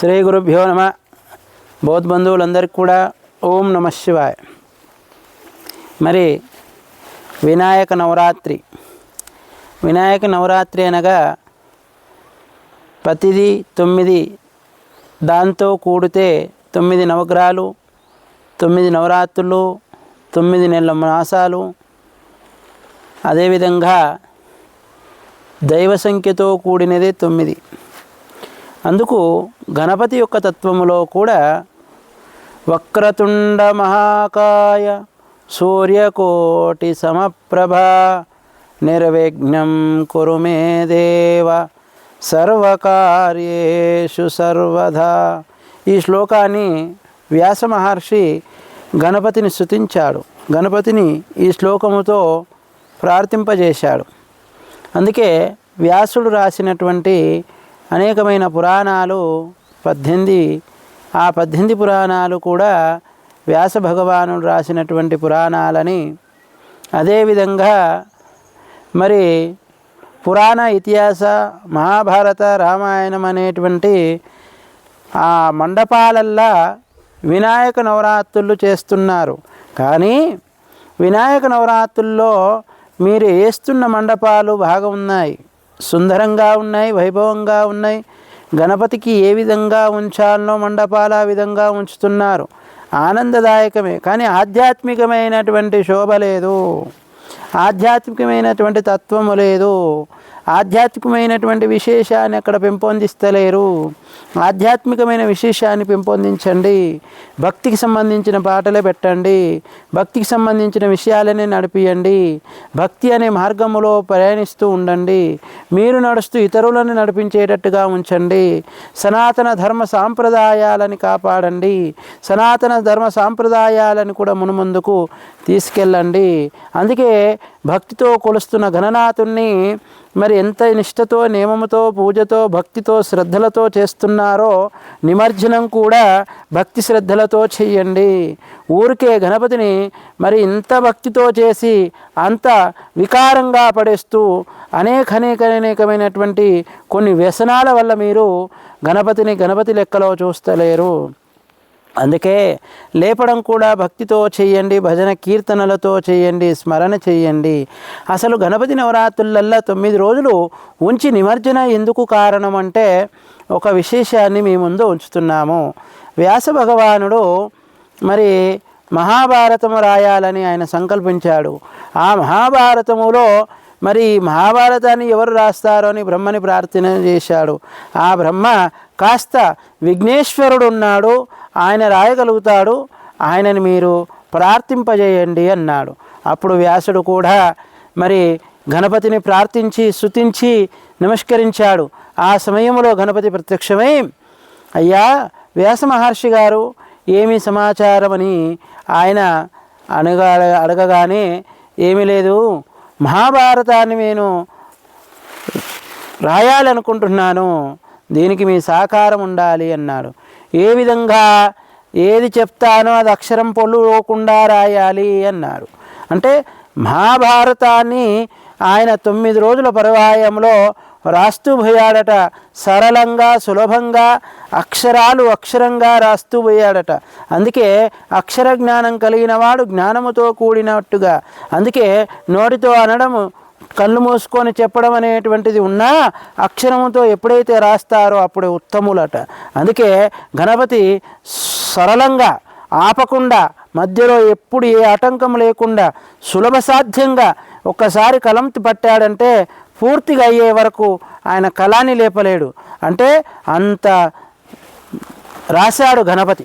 శ్రీ గురుభ్యో నమ. బౌద్ధ బంధువులందరికీ కూడా ఓం నమ శివాయ. మరి వినాయక నవరాత్రి. వినాయక నవరాత్రి అనగా ప్రతిదీ తొమ్మిది దాంతో కూడితే తొమ్మిది నవగ్రహాలు తొమ్మిది నవరాత్రులు తొమ్మిది నెలల మాసాలు. అదేవిధంగా దైవ సంఖ్యతో కూడినదే తొమ్మిది. అందుకు గణపతి యొక్క తత్వములో కూడా వక్రతుండ మహాకాయ సూర్యకోటి సమప్రభ నిర్విఘ్నం కురు మే దేవ సర్వకార్యేషు సర్వదా ఈ శ్లోకాన్ని వ్యాస మహర్షి గణపతిని స్తుతించాడు. గణపతిని ఈ శ్లోకముతో ప్రార్థింపజేశాడు. అందుకే వ్యాసుడు రాసినటువంటి అనేకమైన పురాణాలు పద్దెనిమిది ఆ పద్దెనిమిది పురాణాలు కూడా వ్యాస భగవానుడు రాసినటువంటి పురాణాలని అదేవిధంగా మరి పురాణ ఇతిహాస మహాభారత రామాయణం అనేటువంటి ఆ మండపాలల్లా వినాయక నవరాత్రులు చేస్తున్నారు. కానీ వినాయక నవరాత్రుల్లో మీరు వేస్తున్న మండపాలు బాగా ఉన్నాయి సుందరంగా ఉన్నాయి వైభవంగా ఉన్నాయి. గణపతికి ఏ విధంగా ఉంచాలనో మండపాలు ఆ విధంగా ఉంచుతున్నారు. ఆనందదాయకమే. కానీ ఆధ్యాత్మికమైనటువంటి శోభ లేదు. ఆధ్యాత్మికమైనటువంటి తత్వము లేదు. ఆధ్యాత్మికమైనటువంటి విశేషాన్ని అక్కడ పెంపొందిస్తలేరు. ఆధ్యాత్మికమైన విశేషాన్ని పెంపొందించండి. భక్తికి సంబంధించిన పాటలే పెట్టండి. భక్తికి సంబంధించిన విషయాలనే నడిపియండి. భక్తి అనే మార్గములో ప్రయాణిస్తూ ఉండండి. మీరు నడుస్తూ ఇతరులను నడిపించేటట్టుగా ఉంచండి. సనాతన ధర్మ సాంప్రదాయాలని కాపాడండి. సనాతన ధర్మ సాంప్రదాయాలను కూడా మునుముందుకు తీసుకెళ్ళండి. అందుకే భక్తితో కొలుస్తున్న గణనాథుణ్ణి మరి ఎంత నిష్ఠతో నియమముతో పూజతో భక్తితో శ్రద్ధలతో చేస్తున్నారో నిమజ్జనం కూడా భక్తి శ్రద్ధలతో చెయ్యండి ఊరికే గణపతిని మరి ఇంత భక్తితో చేసి అంత వికారంగా పడేస్తూ అనేక అనేక అనేకమైనటువంటి కొన్ని వ్యసనాల వల్ల మీరు గణపతిని గణపతి లెక్కలో చూస్తలేరు. అందుకే లేపడం కూడా భక్తితో చేయండి భజన కీర్తనలతో చేయండి స్మరణ చేయండి. అసలు గణపతి నవరాత్రులల్లా తొమ్మిది రోజులు ఉంచి నిమజ్జన ఎందుకు కారణం అంటే ఒక విశేషాన్ని మీ ముందు ఉంచుతున్నాము. వ్యాస భగవానుడు మరి మహాభారతము రాయాలని ఆయన సంకల్పించాడు. ఆ మహాభారతములో మరి మహాభారతాన్ని ఎవరు రాస్తారో అని బ్రహ్మని ప్రార్థన చేశాడు. ఆ బ్రహ్మ కాస్త విఘ్నేశ్వరుడు ఉన్నాడు ఆయన రాయగలుగుతాడు ఆయనని మీరు ప్రార్థింపజేయండి అన్నాడు. అప్పుడు వ్యాసుడు కూడా మరి గణపతిని ప్రార్థించి శుతించి నమస్కరించాడు. ఆ సమయంలో గణపతి ప్రత్యక్షమై అయ్యా వ్యాస మహర్షి గారు ఏమి సమాచారం అని ఆయన అనగా అడగగానే ఏమీ లేదు. మహాభారతాన్ని నేను రాయాలనుకుంటున్నాను. దీనికి మీ సహకారం ఉండాలి అన్నాడు. ఏ విధంగా ఏది చెప్తానో అది అక్షరం పొల్లుకోకుండా రాయాలి అన్నారు. అంటే మహాభారతాన్ని ఆయన తొమ్మిది రోజుల పర్వాయంలో రాస్తూ పోయాడట. సరళంగా సులభంగా అక్షరాలు అక్షరంగా రాస్తూ పోయాడట. అందుకే అక్షర జ్ఞానం కలిగిన వాడు జ్ఞానముతో కూడినట్టుగా. అందుకే నోటితో అనడము కళ్ళు మూసుకొని చెప్పడం అనేటువంటిది ఉన్నా అక్షరముతో ఎప్పుడైతే రాస్తారో అప్పుడే ఉత్తములట. అందుకే గణపతి సరళంగా ఆపకుండా మధ్యలో ఎప్పుడు ఏ ఆటంకం లేకుండా సులభ సాధ్యంగా ఒక్కసారి కలం పట్టాడంటే పూర్తిగా అయ్యే వరకు ఆయన కళాన్ని లేపలేడు. అంటే అంత రాశాడు గణపతి.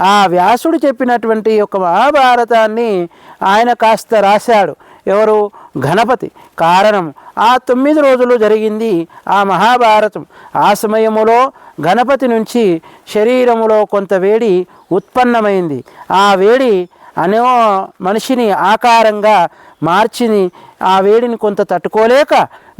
ఆ వ్యాసుడు చెప్పినటువంటి ఒక మహాభారతాన్ని ఆయన కాస్త రాశాడు. ఎవరు? గణపతి కారణం ఆ తొమ్మిది రోజులు జరిగింది ఆ మహాభారతం. ఆ సమయములో గణపతి నుంచి శరీరములో కొంత వేడి ఉత్పన్నమైంది. ఆ వేడి అనే మనిషిని ఆకారంగా మార్చిని ఆ వేడిని కొంత తట్టుకోలేక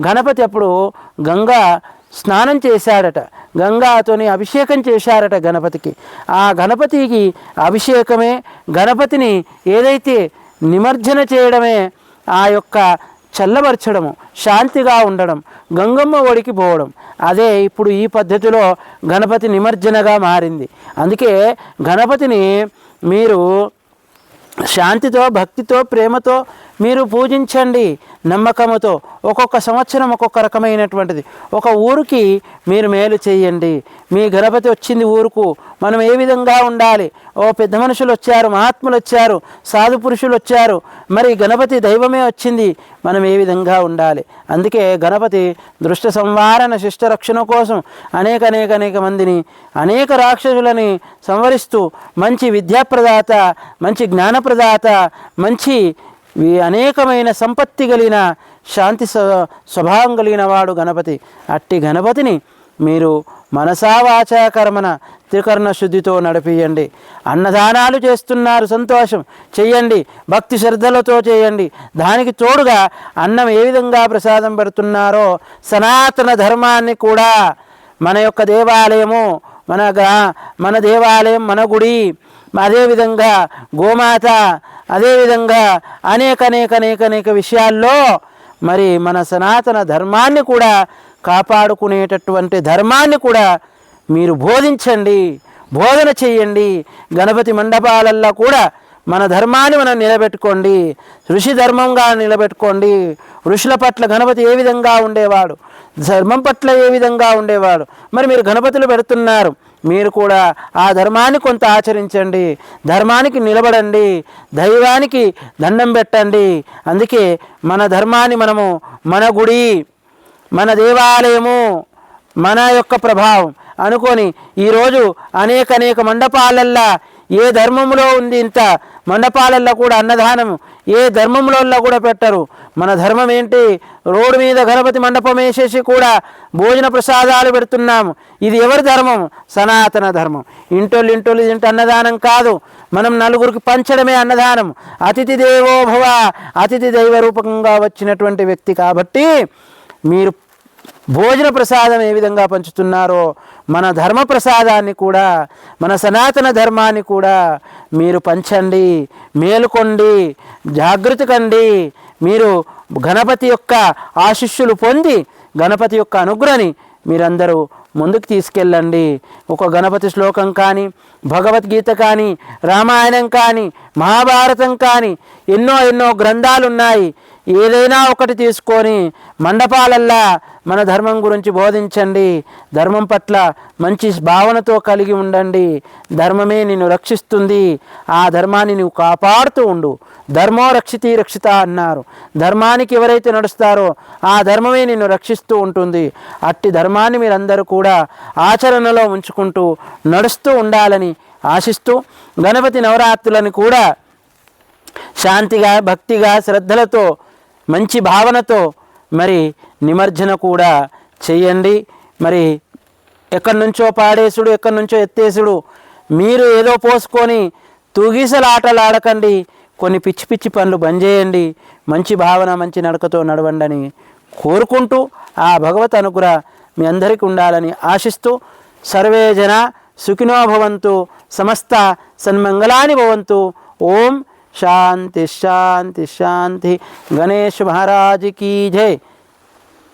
గణపతి అప్పుడు గంగా స్నానం చేశాడట. గంగాతోని అభిషేకం చేశారట గణపతికి. ఆ గణపతికి అభిషేకమే గణపతిని ఏదైతే నిమజ్జన చేయడమే ఆ యొక్క చల్లబరచడము శాంతిగా ఉండడం గంగమ్మ ఒడికి పోవడం. అదే ఇప్పుడు ఈ పద్ధతిలో గణపతి నిమజ్జనగా మారింది. అందుకే గణపతిని మీరు శాంతితో భక్తితో ప్రేమతో మీరు పూజించండి నమ్మకముతో. ఒక్కొక్క సంవత్సరం ఒక్కొక్క రకమైనటువంటిది. ఒక ఊరికి మీరు మేలు చేయండి. మీ గణపతి వచ్చింది ఊరుకు. మనం ఏ విధంగా ఉండాలి? ఓ పెద్ద మనుషులు వచ్చారు మహాత్ములు వచ్చారు సాధు పురుషులు వచ్చారు. మరి గణపతి దైవమే వచ్చింది. మనం ఏ విధంగా ఉండాలి? అందుకే గణపతి దృష్ట సంవారణ శిష్ట రక్షణ కోసం అనేక అనేక అనేక మందిని అనేక రాక్షసులని సంవరిస్తూ మంచి విద్యాప్రదాత మంచి జ్ఞానప్రదాత మంచి అనేకమైన సంపత్తి కలిగిన శాంతి స్వ- స్వభావం కలిగిన వాడు గణపతి. అట్టి గణపతిని మీరు మనసావాచాకర్మన వాచా త్రికరణ శుద్ధితో నడిపియండి. అన్నదానాలు చేస్తున్నారు సంతోషం. చెయ్యండి. భక్తి శ్రద్ధలతో చేయండి దానికి తోడుగా అన్నం ఏ విధంగా ప్రసాదం పెడుతున్నారో సనాతన ధర్మాన్ని కూడా మన యొక్క దేవాలయము మన గా మన దేవాలయం మన గుడి అదేవిధంగా గోమాత అదేవిధంగా అనేక అనేక అనేక అనేక విషయాల్లో మరి మన సనాతన ధర్మాన్ని కూడా కాపాడుకునేటటువంటి ధర్మాన్ని కూడా మీరు బోధించండి బోధన చెయ్యండి గణపతి మండపాలల్లో కూడా మన ధర్మాన్ని మనం నిలబెట్టుకోండి. ఋషి ధర్మంగా నిలబెట్టుకోండి. ఋషుల పట్ల గణపతి ఏ విధంగా ఉండేవాడు? ధర్మం పట్ల ఏ విధంగా ఉండేవాడు? మరి మీరు గణపతులు పెడుతున్నారు. మీరు కూడా ఆ ధర్మాన్ని కొంత ఆచరించండి ధర్మానికి నిలబడండి దైవానికి దండం పెట్టండి. అందుకే మన ధర్మాన్ని మనము మన గుడి మన దేవాలయము మన యొక్క ప్రభావం అనుకొని ఈరోజు అనేక అనేక మండపాలల్లా ఏ ధర్మంలో ఉంది ఇంత మండపాలల్లో కూడా అన్నదానం ఏ ధర్మంలో కూడా పెట్టరు. మన ధర్మం ఏంటి? రోడ్డు మీద గణపతి మండపం వేసేసి కూడా భోజన ప్రసాదాలు పెడుతున్నాము. ఇది ఎవరి ధర్మం? సనాతన ధర్మం. ఇంటోళ్ళు ఇంటోళ్ళు తింటే అన్నదానం కాదు. మనం నలుగురికి పంచడమే అన్నదానం. అతిథి దేవోభవ అతిథి దైవ రూపకంగా వచ్చినటువంటి వ్యక్తి కాబట్టి మీరు భోజన ప్రసాదం ఏ విధంగా పంచుతున్నారో మన ధర్మ ప్రసాదాన్ని కూడా మన సనాతన ధర్మాన్ని కూడా మీరు పంచండి మేలుకోండి జాగృతి కండి మీరు గణపతి యొక్క ఆశిష్యులు పొంది గణపతి యొక్క అనుగ్రహని మీరందరూ ముందుకు తీసుకెళ్ళండి. ఒక గణపతి శ్లోకం కానీ భగవద్గీత కానీ రామాయణం కానీ మహాభారతం కానీ ఎన్నో ఎన్నో గ్రంథాలు ఉన్నాయి ఏదైనా ఒకటి తీసుకొని మండపాలల్లా మన ధర్మం గురించి బోధించండి. ధర్మం పట్ల మంచి భావనతో కలిగి ఉండండి. ధర్మమే నిన్ను రక్షిస్తుంది. ఆ ధర్మాన్ని నువ్వు కాపాడుతూ ఉండు. ధర్మో రక్షితి రక్షిత అన్నారు. ధర్మానికి ఎవరైతే నడుస్తారో ఆ ధర్మమే నిన్ను రక్షిస్తూ ఉంటుంది. అట్టి ధర్మాన్ని మీరందరూ కూడా ఆచరణలో ఉంచుకుంటూ నడుస్తూ ఉండాలని ఆశిస్తూ గణపతి నవరాత్రులను కూడా శాంతిగా భక్తిగా శ్రద్ధలతో మంచి భావనతో మరి నిమజ్జన కూడా చేయండి. మరి ఎక్కడి నుంచో పాడేసుడు ఎక్కడి నుంచో ఎత్తేసుడు మీరు ఏదో పోసుకొని తూగీసలాటలు ఆడకండి కొన్ని పిచ్చి పిచ్చి పనులు బంద్ చేయండి. మంచి భావన మంచి నడకతో నడవండి అని కోరుకుంటూ ఆ భగవత్ అనుగ్రహ మీ అందరికీ ఉండాలని ఆశిస్తూ సర్వే జన సుఖినో భవంతు సమస్త సన్మంగళాని భవంతు ఓం శాంతి శాంతి శాంతి గణేష్ మహారాజ్ కీ జై